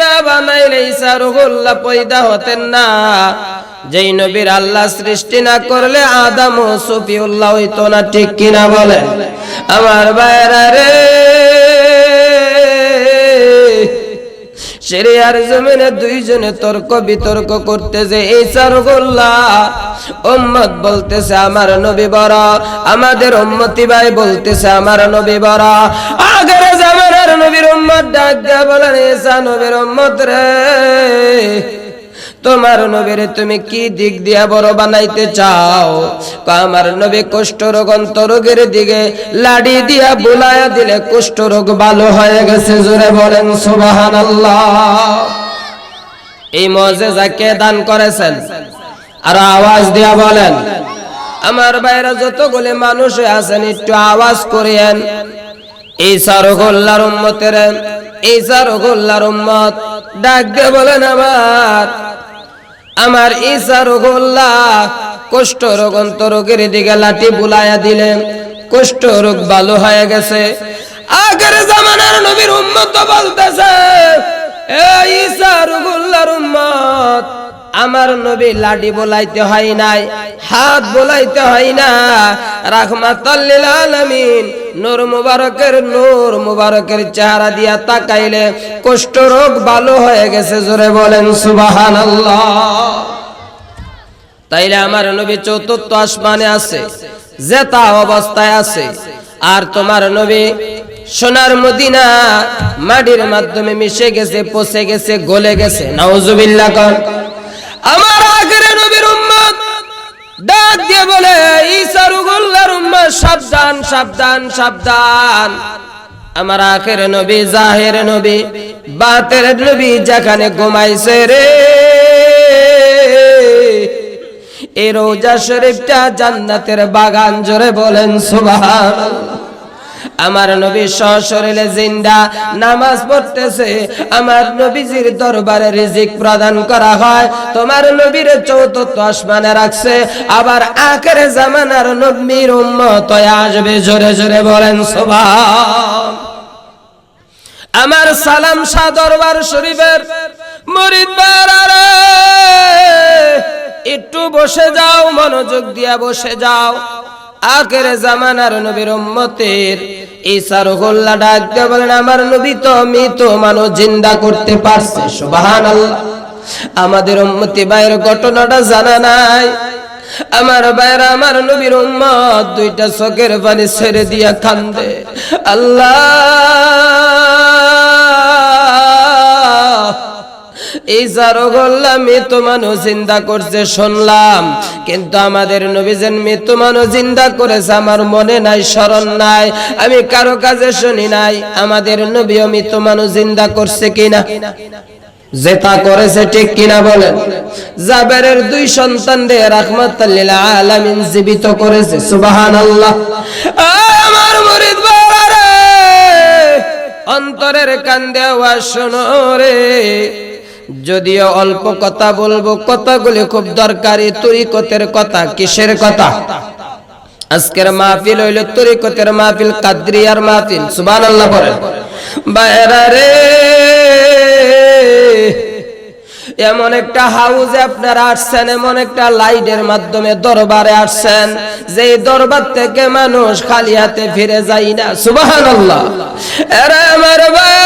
না বানাইলে ঈসা রুহুল্লাহ পয়দা হতেন না। যেই নবীর আল্লাহ সৃষ্টি না করলে আদম ও সফিউল্লাহ হইতো না, ঠিক কিনা বলেন? আমার বাইরা রে সিরিয়ার জমিনে দুইজনে তর্ক বিতর্ক করতেছে এই রুহুল্লাহ উম্মত বলতেছে আমার নবী বড়, আমাদের উম্মতি ভাই বলতেছে আমার নবী বড়। আগের জামানার নবীর উম্মত ডাক দেয়া বলেন ঈসা নবীর উম্মত রে। তোমার নবীরে তুমি কি দিক দিয়া বড় বানাইতে চাও? আমার নবী কুষ্ঠ রোগ অন্তরোগের দিকে লাড়ি দিয়া বুলায়া দিলে কুষ্ঠ রোগ ভালো হয়ে গেছে, জোরে বলেন সুবাহান এই মজেজা কে দান করেছেন। আর আওয়াজ দিয়া বলেন, আমার বাইরে যতগুলি মানুষ আছেন, একটু আওয়াজ করিয়েন। এই সারগোল্লার উম্মতের, এই সারগোল্লার উম্মত, ডাক দিয়ে বলেন, আমার আমার ঈসা রোগল্লা কষ্ট রোগ অন্তরোগের দিকে লাঠি বুলাইয়া দিলেন কষ্ট রোগ ভালো হয়ে গেছে। আগের জামানার নবীর উম্মত বলতেছে এই ঈসা রোগল্লার উম্মত আমার নবী লাডি বলাইতে হয় নাই, হাত বলাইতে হয় না। রাহমাতাল্লিল আলামিন, নূর মুবারকের নূর মুবারকের চেহারা দিয়া তাকাইলে কুষ্ঠ রোগ ভালো হয়ে গেছে, জোরে বলেন সুবহানাল্লাহ। তাইলে আমার নবী চতুর্থ আসমানে আছে, জেতা অবস্থায় আছে। আর তোমার নবী সোনার মদিনা মাটির মাধ্যমে মিশে গেছে, পচে গেছে, গলে গেছে। নাউজুবিল্লাহ কর আমার আগের নবীর উম্মত। ডাক দিয়ে বলে, ঈসা রুগুল্লার উম্মত, সাবধান সাবধান সাবধান। আমার আখের নবী, জাহের নবী, বাতের নবী যেখানে ঘুমাইছে রে। এই রোজা শরীফটা জান্নাতের বাগান জোরে বলেন, সুবহানাল্লাহ। আমার নবী সশরীরে জিন্দা নামাজ পড়তেছে। আমার নবীজির দরবারে রিজিক প্রদান করা হয়। তোমার নবীর চৌথ আসমানে রাখছে। আবার আখের জামানার নবীর উম্মত আসবে। জোরে জোরে বলেন, সুবহান। আমার সালাম শাহ দরবার শরীফের মরিদ বারারে, একটু বসে যাও, মনোযোগ দিয়া বসে যাও। আখের জামানার নবীর উম্মতের ঈসার গোল্লা ডাক দিয়ে বলেন, আমার নবী তো মৃত মানুষ জিন্দা করতে পারছে, সুবহানাল্লাহ। আমাদের উম্মতি ভাইয়ের ঘটনাটা জানা নাই। আমার বাইরা আমার নবীর উম্মত দুইটা চোখের পানি ছেড়ে দিয়া কান্দে। আল্লাহ এই যারো গল্লা মৃত্যু মানুষ চিন্তা করছে, শুনলাম। কিন্তু আমাদের নবীজেন মৃত্যু মানুষ চিন্তা করেছে, আমার মনে নাই, স্মরণ নাই, আমি কারও কাছে শুনি নাই, আমাদের নবীও মৃত্যু মানুষ চিন্তা করছে কিনা? যেটা করেছে ঠিক কিনা বলেন? জাবেরের দুই সন্তান রে রাহমাতাল্লিল আলামিন জীবিত করেছে, সুবহানাল্লাহ। আমার মুরিদ বাবারে, অন্তরের কান্দে আওয়াজ শোনো রে। যদিও অল্প কথা বলব, কথাগুলি খুব দরকারি, তরিকতের কথা, কিসের কথা? আজকের মাহফিল হইল তরিকতের মাহফিল, কাদ্রিয়ার মাহফিল, সুবহানাল্লাহ বলেন। বাইরা রে, এমন একটা হাউসে আপনারা আসছেন, এমন একটা লাইটের মাধ্যমে দরবারে আসছেন যে দরবার থেকে মানুষ খালি হাতে ফিরে যায় না সুবাহান এরা আমার বাইরা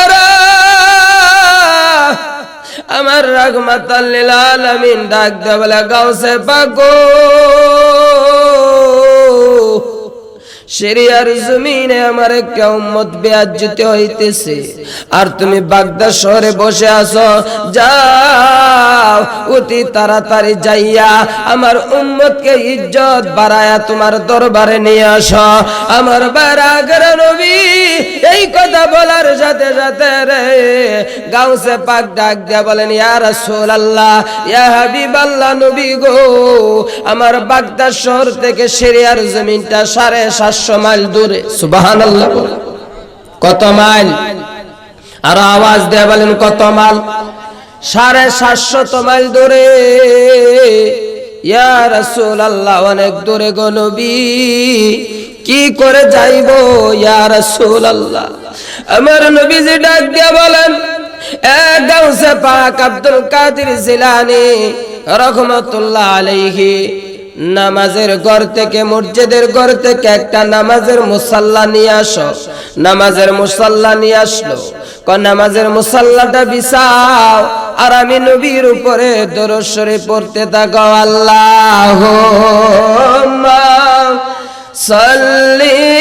আমার রাগমাতাল্লিল আলমিন ডাক দে বলে গাউসে পাগো সিরিয়ার জমিনে আমার একটা উম্মত বেয়াজ্জিত হইতেছে। আর তুমি বাগদা শহরে বসে আছো, যাও, অতি তাড়াতাড়ি যাইয়া আমার উম্মতকে ইজ্জত বাড়ায়া তোমার দরবারে নিয়ে আসো। আমার বারাগের নবী, এই কথা বলার সাথে সাথে রে, গাউসে পাক ডাক দিয়া বলেন, ইয়া রাসূলুল্লাহ, ইয়া হাবিবাল্লাহ নবী গো, আমার বাগদা শহর থেকে সিরিয়ার জমিনটা সাড়ে সাতশো মাইল দূরে সুবাহান কত মাইল? আর আওয়াজ দিয়ে বলেন, কত মাইল? সাড়ে সাতশত মাইল দূরে। ইয়া রাসূল আল্লাহ অনেক দূরে গো কি করে যাইব? ইয়া রাসূল আল্লাহ আমার নবীজি ডাক দিয়া বলেন এক গাউসে পাক আব্দুল কাদের জিলানি, রহমতুল্লাহ আলাইহি নামাজের ঘর থেকে, মসজিদের ঘর থেকে একটা নামাজের মুসাল্লা নিয়ে আসো। নামাজের মুসাল্লা নিয়ে আসলো। নামাজের মুসাল্লাটা বিছাও আর আমি নবীর উপরে দরসরে পড়তে থাকো আল্লাহ সাল্লি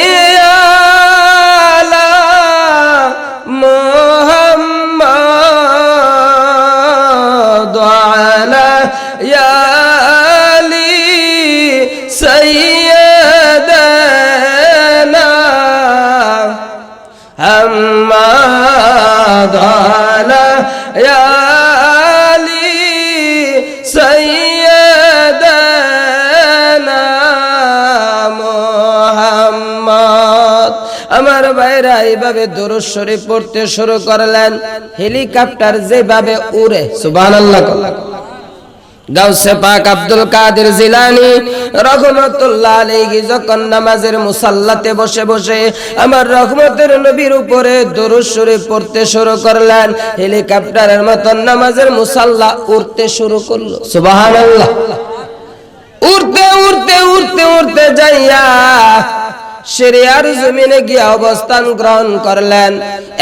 আলী সৈয়দনা মোহাম্মদ আমার ভাইরা এইভাবে দরুদ পড়তে শুরু করলেন হেলিকপ্টার যেভাবে উড়ে সুবহানাল্লাহ গাউসে পাক আব্দুল কাদের জিলানি রহমতুল্লাহ আলাইহি যখন নামাজের মুসাল্লাতে বসে বসে আমার রহমতের নবীর উপরে দরুদ শরীফ পড়তে শুরু করলেন, হেলিকপ্টারের মতন নামাজের মুসাল্লা উড়তে শুরু করল। সুবহানাল্লাহ। উড়তে উড়তে উড়তে উড়তে যাইয়া সিরিয়ার জমিনে গিয়ে অবস্থান গ্রহণ করলেন।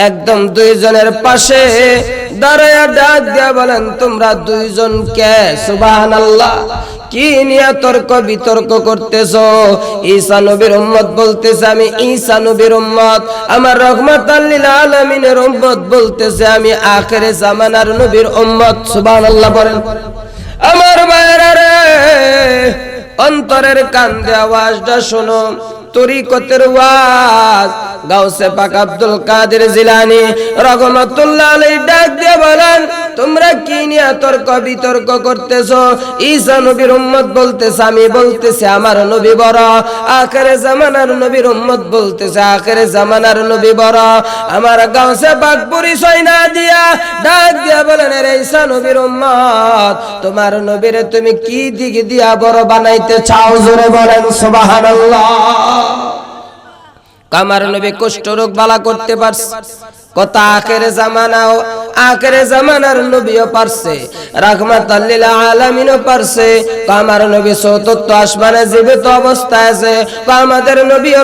একদম দুইজনের পাশে দাঁড়ায়া ডাক দিয়া বলেন, তোমরা দুইজন কে? সুবাহান আল্লাহ কি নিয়ে তর্ক বিতর্ক করতেছো? ঈসা উম্মত বলতেছে, আমি ঈসা নবীর উম্মত, আমার রহমত আল্লিল আলামিনের উম্মত বলতেছে, আমি আখেরে জামানার নবীর উম্মত। সুবহানাল্লাহ বলেন। আমার বাইরা অন্তরের কান্দে আওয়াজটা শোনো তরিকতের ওয়াজ। গাউসে পাক আব্দুল কাদের জিলানি রহমাতুল্লাহ ডাক দিয়ে বলেন তোমরা কি নিয়ে তর্ক বিতর্ক করতেছো? ঈসা নবীর উম্মত বলতেছে, আমি বলতেছি, আমার নবী বড়। আখেরে জামানার নবীর উম্মত বলতেছে, আখেরে জামানার নবী বড়। আমার গাউসে পাক পরিচয় না দিয়া ডাক দিয়া বলেন রে ঈসা নবীর উম্মত, তোমার নবীরে তুমি কি দিক দিয়া বড় বানাইতে চাও? জোরে বলেন, সুবহানাল্লাহ। কামার নবী কুষ্ঠ রোগ বালা করতে পারছে। কথা আখেরে জামানাও, আখেরে জামানার নবীও পারছে রাহমাত পারছে। কামার নবী আসমানে জীবিত অবস্থায় আছে আমাদের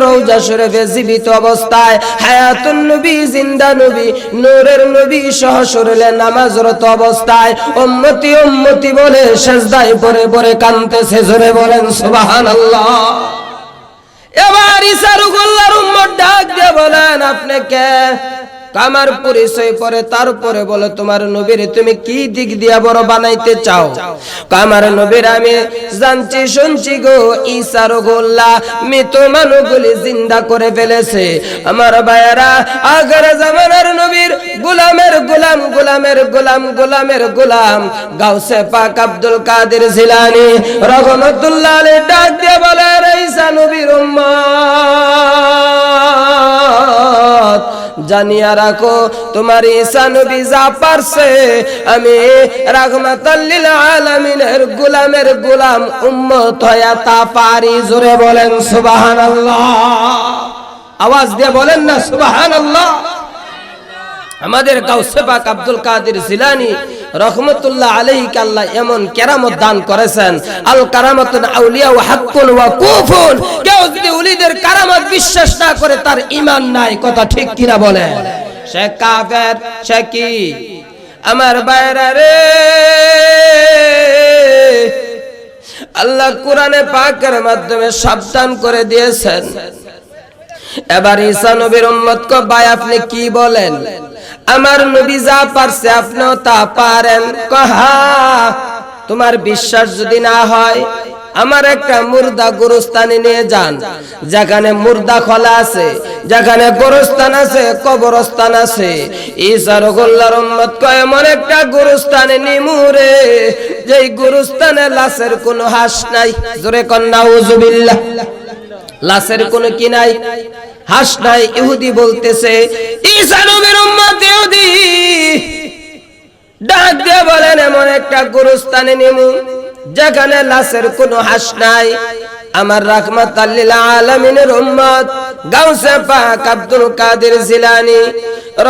রওজা শরীফে জীবিত অবস্থায়। নবী, জিন্দা নবী, নূরের নবী সহ শরীরে নামাজরত অবস্থায়। উম্মতি উম্মতি বলে সেজদায় পড়ে পড়ে কাঁদতেছে, জোরে বলেন সুবহানাল্লাহ। এবার ইসারুগুল্লার উম্মত ডাক দিয়ে বলেন, আপনি কে? কামার পরিচয় পরে, তারপরে বলে তোমার নবীর তুমি কি দিক দিয়া বড় বানাইতে চাও? কামার নবীর আমি জানছি, শুনছি গো ইসার গোল্লা মৃত মানুষগুলি জিন্দা করে ফেলেছে। আমার ভাইয়েরা, আগের জামানার নবীর গোলামের গোলাম গোলামের গোলাম গোলামের গোলাম, গাউসে পাক আব্দুল কাদের জিলানি রহমতুল্লাহ ডাক দিয়ে বলে ঈসা নবীর উম্মত জানিয়া রাখো, তোমার ঈসা যা পারছে, আমি রাহমাতাল্লিল আলামিনের গোলামের গোলাম উম্মত হয়া তা পারি। জোরে বলেন, সুবহানাল্লাহ। আওয়াজ দিয়ে বলেন না, সুবহানাল্লাহ। আমাদের গাউসে পাক আব্দুল কাদের জিলানি রহমতুল্লাহ আলাইহি আল্লাহ এমন কেরামত দান করেছেন। আল কারামাতুন আউলিয়া ওয়া হাক্কুন ওয়া কুফুন। কেউ যদি উলিদের কারামত বিশ্বাস না করে, তার ঈমান নাই। কথা ঠিক কিনা বলে? সে কাফের, সে কি? আমার বাইরা রে। আল্লাহ কোরআনে পাকের মাধ্যমে সাবধান করে দিয়েছেন। এবার ঈসা নবীর উম্মত কো ভাই, আপনি কি বলেন? আমার নবী যা পারছে আপনিও তা পারেন। কহা, তোমার বিশ্বাস যদি না হয়, আমার একটা মুর্দা গুরুস্থানে নিয়ে যান। যেখানে মুর্দা খোলা আছে, যেখানে গোরস্থান আছে, কবরস্থান আছে। ঈসার গোল্লার উম্মত কয়, এমন একটা গুরুস্থানে নিমুরে যেই গুরুস্থানে লাশের কোনো হাস নাই। জোরে কন্যা উজুবিল্লাহ লাশের কোনো কি নাই? হাস নাই, ইহুদি বলতেছে, ঈসা নবীর উম্মত ইহুদি। ডাক দিয়ে বলেন, এমন একটা গুরুস্থানে নেমু, যেখানে লাশের কোনো হাস নাই। আমার রাহমাত আল্লিল আলামিনের উম্মত, গাউসে পাক আব্দুল কাদের জিলানী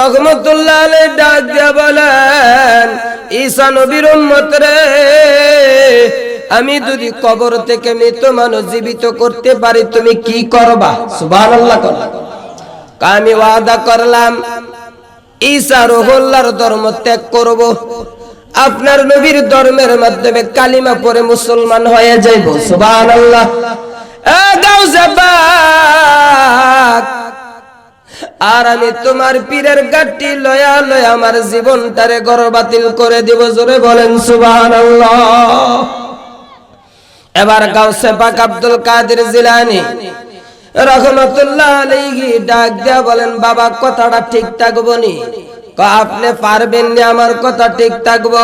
রহমতুল্লাহ আলাইহি ডাক দিয়ে বলেন, ঈসা নবীর উম্মত রে। আমি যদি কবর থেকে মৃত মানুষ জীবিত করতে পারি, তুমি কি করবা? করবা আমি ওয়াদা করলাম, ঈসা রহুল্লাহর ধর্ম ত্যাগ করব। আপনার নবীর ধর্মের মাধ্যমে কালিমা পরে মুসলমান হয়ে যাইব। পাক, আর আমি তোমার পীরের গাঠটি লয়া লয়া আমার জীবনটারে গড় বাতিল করে দিব। জোরে বলেন সুবহানাল্লাহ। এবার গাউসে পাক আব্দুল কাদের জিলানি রহমতুল্লাহ আলাইহি ডাক দেয়া বলেন, বাবা, কথাটা ঠিক থাকব নি? আপনি পারবেন না, আমার কথা ঠিক থাকব।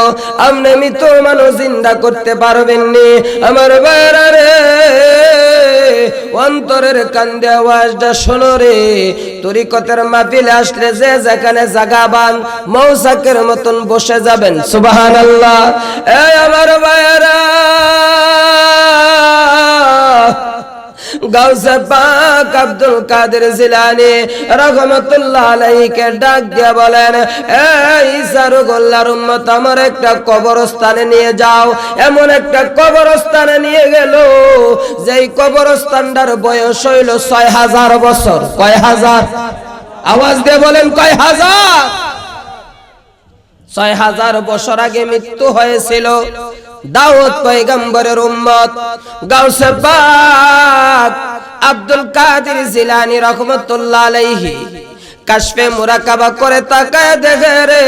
আপনি মৃত মানুষ চিন্তা করতে পারবেন নি, আমার বাইরে অন্তরের কান্দে আওয়াজটা শোনো রে। তরিকতের মাহফিলে আসলে যে যেখানে জাগাবান মৌসাকের মতন বসে যাবেন। সুবহানাল্লাহ। আল্লাহ আমার বাইরা গাউসে আব্দুল কাদের জিলানী রহমতুল্লাহ আলাইহিকে ডাক দিয়ে বলেন একটা কবরস্থানে নিয়ে যাও। এমন একটা কবরস্থানে নিয়ে গেল, যেই কবরস্থানটার বয়স হইল ছয় হাজার বছর। কয় হাজার? আওয়াজ দিয়ে বলেন, কয় হাজার? ছয় হাজার বছর আগে মৃত্যু হয়েছিল। দাউদ পয়গম্বরের উম্মত, গাউসে পাক আব্দুল কাদের জিলানী রহমতুল্লাহ আলাইহি কাশফে মুরাকাবা করে তাকায় দেখে রে,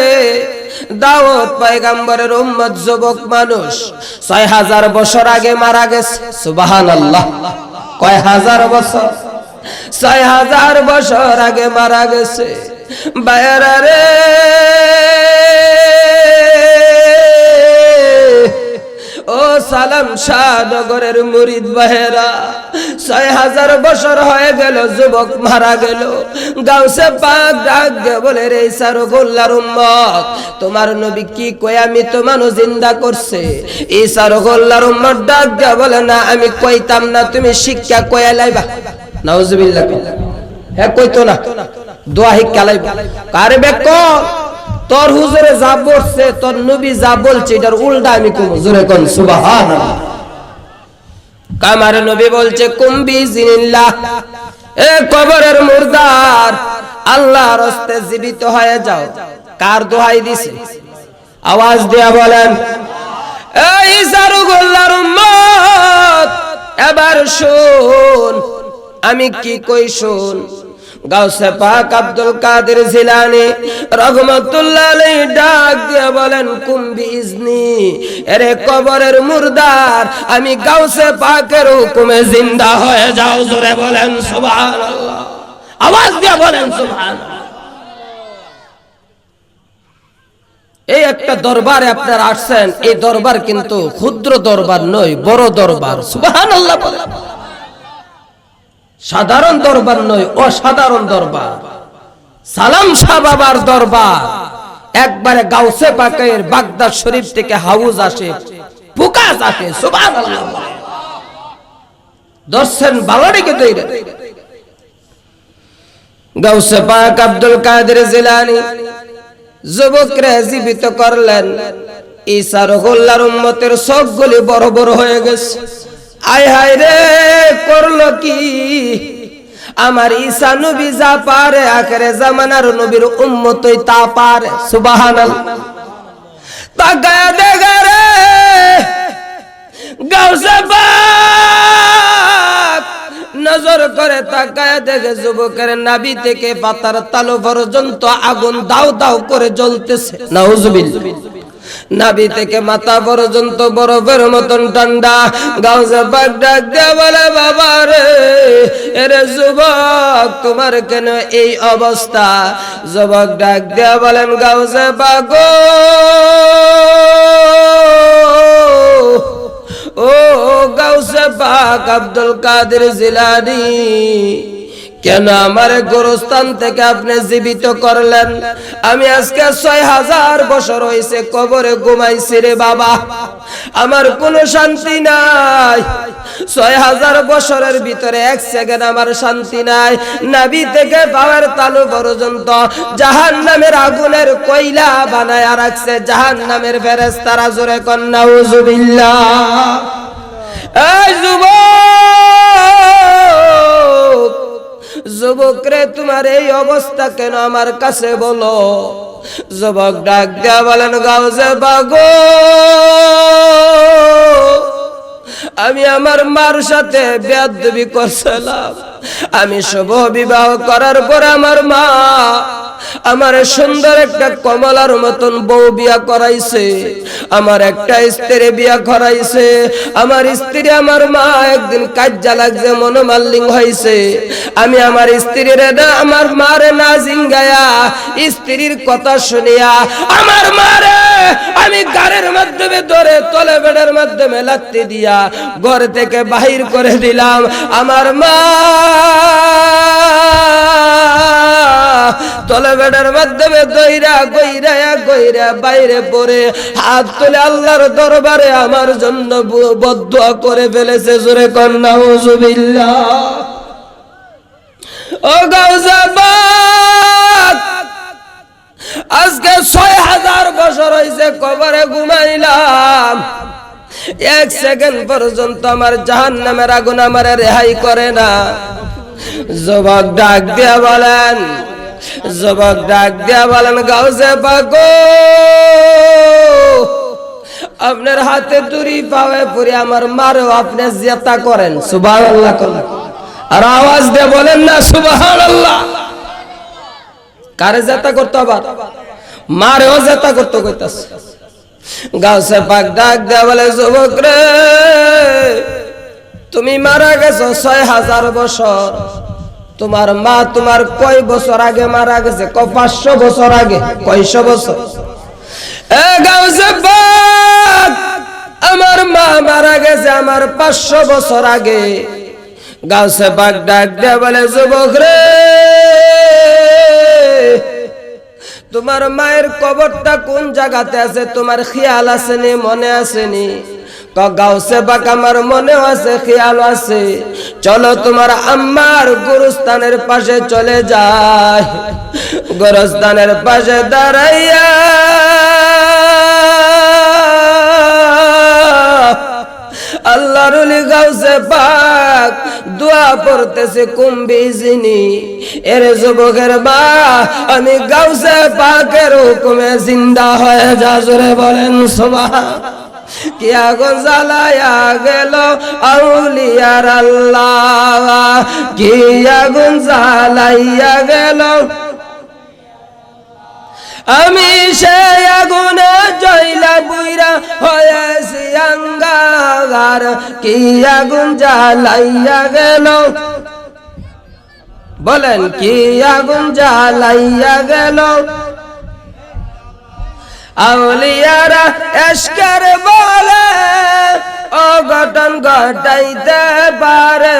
দাউদ পয়গম্বরের উম্মত যুবক মানুষ ছয় হাজার বছর আগে মারা গেছে, সুবহানাল্লাহ। কয় হাজার বছর? ছয় হাজার বছর আগে মারা গেছে। বায়রা রে। সালাম শাহ নগরের মুরিদ বাহেরা ছয় হাজার বছর হয়ে গেল, যুবক মারা গেল। গাউসে পাক ডাক বলে, রে সারো গোল্লার উম্মত, তোমার নবী কি কই আমি তো মানুষ জিন্দা করছে। এই সারো গোল্লার উম্মত ডাক বলে, না, আমি কইতাম না, তুমি শিক্ষা কয়া লাইবা। নাউজুবিল্লাহ হ্যাঁ কইতো না, দোয়া হিক্কা লাইবা। কারে বেক তোর হুজুরে যা বলছে, তোর নবী যা বলছে, এটার উল্টা আমি কম। জোরে কোন, সুবহানাল্লাহ। কামার নবী বলছে কুম্বি জিনিল্লাহ এ কবরের মুর্দার, আল্লাহর হস্তে জীবিত হয়ে যাও। কার দোহাই দিছে? আওয়াজ দিয়া বলেন, এই সারুগুল্লার উম্মত, এবার শুন, আমি কি কই শুন? গাউসে পাক আব্দুল কাদের ডাক দিয়ে বলেন কবরের মুর্দার, আমি গাউসে পাকের হুকুমে জিন্দা হয়ে যাও। জোরে বলেন, সুবহানাল্লাহ। আওয়াজ দিয়ে বলেন, সুবহানাল্লাহ। এই একটা দরবারে আপনারা আসছেন, এই দরবার কিন্তু ক্ষুদ্র দরবার নয়, বড় দরবার। সুবহানাল্লাহ বলেন। সাধারণ দরবার নয়, অসাধারণ দরবার। সালাম শাহ বাবার দরবার। একবারে গাউসে পাকের বাগদাদ শরীফ থেকে হাউজ আসে পুকাস আসে, সুবহানাল্লাহ। দর্শন বালাডিকে তৈরি গাউসে পাক আব্দুল কাদের জিলানী যুবকরা জীবিত করলেন। ঈসা রহুল্লার উম্মতের সবগুলি বড় বড় হয়ে গেছে। আয় হায় রে, করল কি? আমার ঈসা নবী যা পারে, আখেরে জামানার নবীর উম্মতই তা পারে, সুবহানাল্লাহ। তাকায় দেখা রে, গাউসে নজর করে তাকায় দেখে যুবকের নাবি থেকে পাতার তালু পর্যন্ত আগুন দাও দাও করে জ্বলতেছে। নাউজুবিল্লাহ। নাবি থেকে মাথা পর্যন্ত বরফের মতন ঠান্ডা। গাউসে পাক ডাক বলে, বাবা রে, এরে যুবক, তোমার কেন এই অবস্থা? যুবক ডাক দিয়ে বলেন, গাউসে পাক গো ও, গাউসে পাক আব্দুল কাদের জিলানি। কেন আমার গোরস্থান থেকে আপনি জীবিত করলেন? আমি আজকে ছয় হাজার বছর হয়েছে কবরে ঘুমাইছি রে বাবা। আমার কোনো শান্তি নাই। ছয় হাজার বছরের ভিতরে এক সেকেন্ড আমার শান্তি নাই। নাবি থেকে পাওয়ার তালু পর্যন্ত জাহান নামের আগুনের কয়লা বানায় রাখছে জাহান নামের ফেরেস তারা জোরে কন্যা উজুবিল্লা এই যুবক রে তোমার এই অবস্থা কেন আমার কাছে বলো? যুবক ডাক দেয়া বলেন, গাও যে বাগো। আমি আমার মার সাথে বেদবি করছিলাম। আমি শুভ বিবাহ করার পর আমার মা আমার সুন্দর একটা কমলার মতন বউ বিয়া করাইছে। আমার একটা স্ত্রী বিয়া করাইছে। আমার স্ত্রী আমার মা একদিন কাজ্জা লাগছে মনোমাল্লিং হয়েছে আমি আমার স্ত্রীর আমার মারে না জিঙ্গায়া স্ত্রীর কথা শুনিয়া আমার মারে আমি গাড়ির মাধ্যমে ধরে, তলে বেড়ের মাধ্যমে লাত্তি দিয়া ঘর থেকে বাহির করে দিলাম। আমার মা তলে বেড়ার মাধ্যমে দইরা, গইরা গইরা বাইরে পড়ে। হাত তুলে আল্লাহর দরবারে আমার জন্য বদুয়া করে ফেলেছে, জোরে কন্যা হুজুবিল্লাহ ও গাউজাবাদ আজকে ছয় হাজার বছর হয়েছে কবরে ঘুমাইলাম। এক সেকেন্ড পর্যন্ত আমার জাহান নামের আগুন আমার রেহাই করে না। জবাক ডাক দিয়া বলেন জবাক ডাক দিয়া বলেন, গাউসে পাগো। আপনার হাতে দড়ি পাওয়ে পরে আমার মারও আপনি জেতা করেন, সুবহানাল্লাহ করেন আর আওয়াজ দিয়ে বলেন না, সুবহানাল্লাহ। কারে জেতা করতে আবার? মারেও জেতা করতে, কইতাছে। গাউসে পাক ডাক দেয়া বলে, যুবক রে, তুমি মারা গেছো ছয় হাজার বছর। তোমার মা তোমার কয় বছর আগে মারা গেছে? ক পাঁচশো বছর আগে? কয়শো বছর? আমার মা মারা গেছে আমার পাঁচশো বছর আগে। গাউসে পাক ডাক দেয়া বলে, যুবক রে, তোমার মায়ের কবরটা কোন জায়গাতে আছে? তোমার খেয়াল আসেনি, মনে আসেনি? গাউসে বাক আমার মনে খেয়াল আছে। চলো তোমার গুরুস্থানের পাশে চলে যায় গুরুস্থানের পাশে দাঁড়াইয়া আল্লাহর গাউসে পাক দোয়া পড়তেছে কুম্বি জিনি এর যুবকের মা, আমি গাউসে পাকের হুকুমে জিন্দা হয়ে যা, জোরে বলেন সুবহান। কি আগুন জ্বালায়া গেল আউলিয়ার আল্লাহ। কি আগুন জ্বালাইয়া গেল আমি সে আগুনে জয়লা বুইরা হয়েছি আঙ্গার। কি আগুন জ্বালাইয়া গেল? বলেন, কি আগুন জ্বালাইয়া গেল? আউলিয়ারা এসকার বলে অঘটন ঘটাইতে পারে।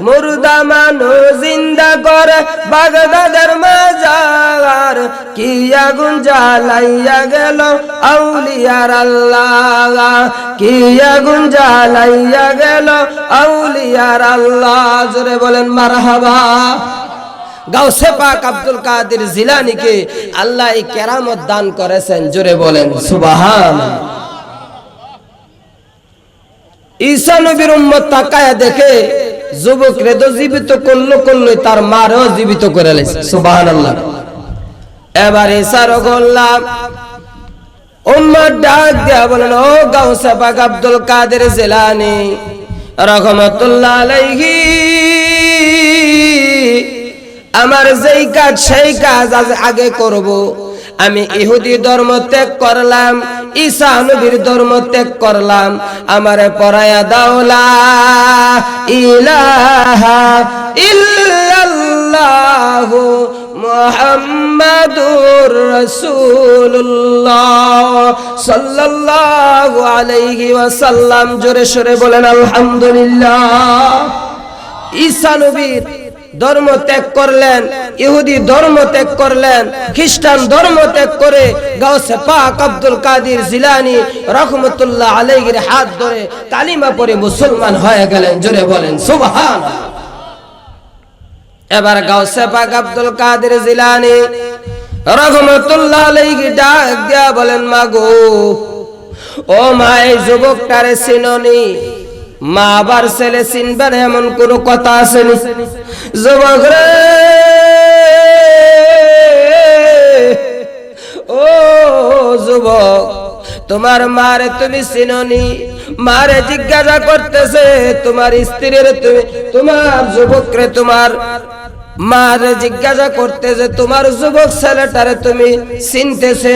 মুর্দা মানুষ জিন্দা করে বাগদাদের মাজার। কি আগুন জ্বালাইয়া গেল আউলিয়ার আল্লাহ? কি আগুন জ্বালাইয়া গেল আউলিয়ার আল্লাহ? জোরে বলেন, মারহাবা। গাউসে পাক আব্দুল কাদের জিলানিকে আল্লাহ এই কেরামত দান করেছেন, জোরে বলেন সুবাহান ঈসা নবীর উম্মত তাকায়া দেখে যুবক রে জীবিত করল করল তার মারও জীবিত করে লেছে, সুবহানাল্লাহ। এবার ঈসার করলাম উম্মত ডাক দেয়া বলেন ও গাউসে পাক আব্দুল কাদের জিলানি, রহমতুল্লাহ আলাইহি আমার যেই কাজ, সেই কাজ আজ আগে করব। আমি ইহুদি ধর্ম ত্যাগ করলাম, ঈসা নবীর ধর্ম ত্যাগ করলাম। আমারে পরায়া দাওলা ইলাহা ইল্লাল্লাহু মুহাম্মাদুর রাসূলুল্লাহ সাল্লাল্লাহু আলাইহি ওয়াসাল্লাম। জোরে সোরে বলেন, আলহামদুলিল্লাহ। ঈসা নবীর ধর্ম ত্যাগ করলেন, ইহুদি ধর্ম ত্যাগ করলেন, খ্রিস্টান ধর্ম ত্যাগ করে গাউসে পাক আব্দুল কাদির জিলানি রহমতুল্লাহ আলাইহির হাত ধরে কালিমা পরে মুসলমান হয়ে গেলেন। জোরে বলেন সুবহান এবার গাউসে পাক আব্দুল কাদির জিলানি রহমতুল্লাহ আলাইহি ডাক দিয়া বলেন, মাগো, ও মা যুবকটারে চিননি? মা আবার ছেলে চিনবে না, এমন কোন কথা আসেনি? তোমার মারে তুমি চিননি, মারে জিজ্ঞাসা করতেছে, তোমার স্ত্রীর তুমি, তোমার যুবকরে তোমার মারে জিজ্ঞাসা করতেছে, তোমার যুবক ছেলেটারে তুমি চিনতেছে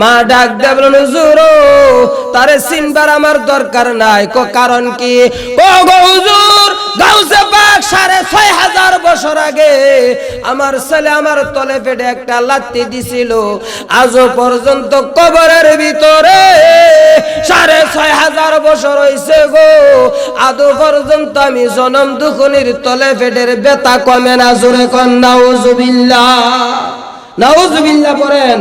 মা ডাক দেবেন হুজুর তারে চিনবার আমার দরকার নাই। কারণ কি? ও গো হুজুর পর্যন্ত সাড়ে ছয় আমি জনম দুখনির তলে পেটের বেতা কমে না। জোরে কন নাউজুবিল্লাহ পড়েন।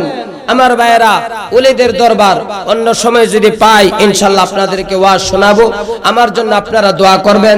আমার ভাইয়েরা, উলিদের দরবার অন্য সময় যদি পাই, ইনশাল্লাহ আপনাদেরকে ওয়াজ শোনাবো। আমার জন্য আপনারা দোয়া করবেন।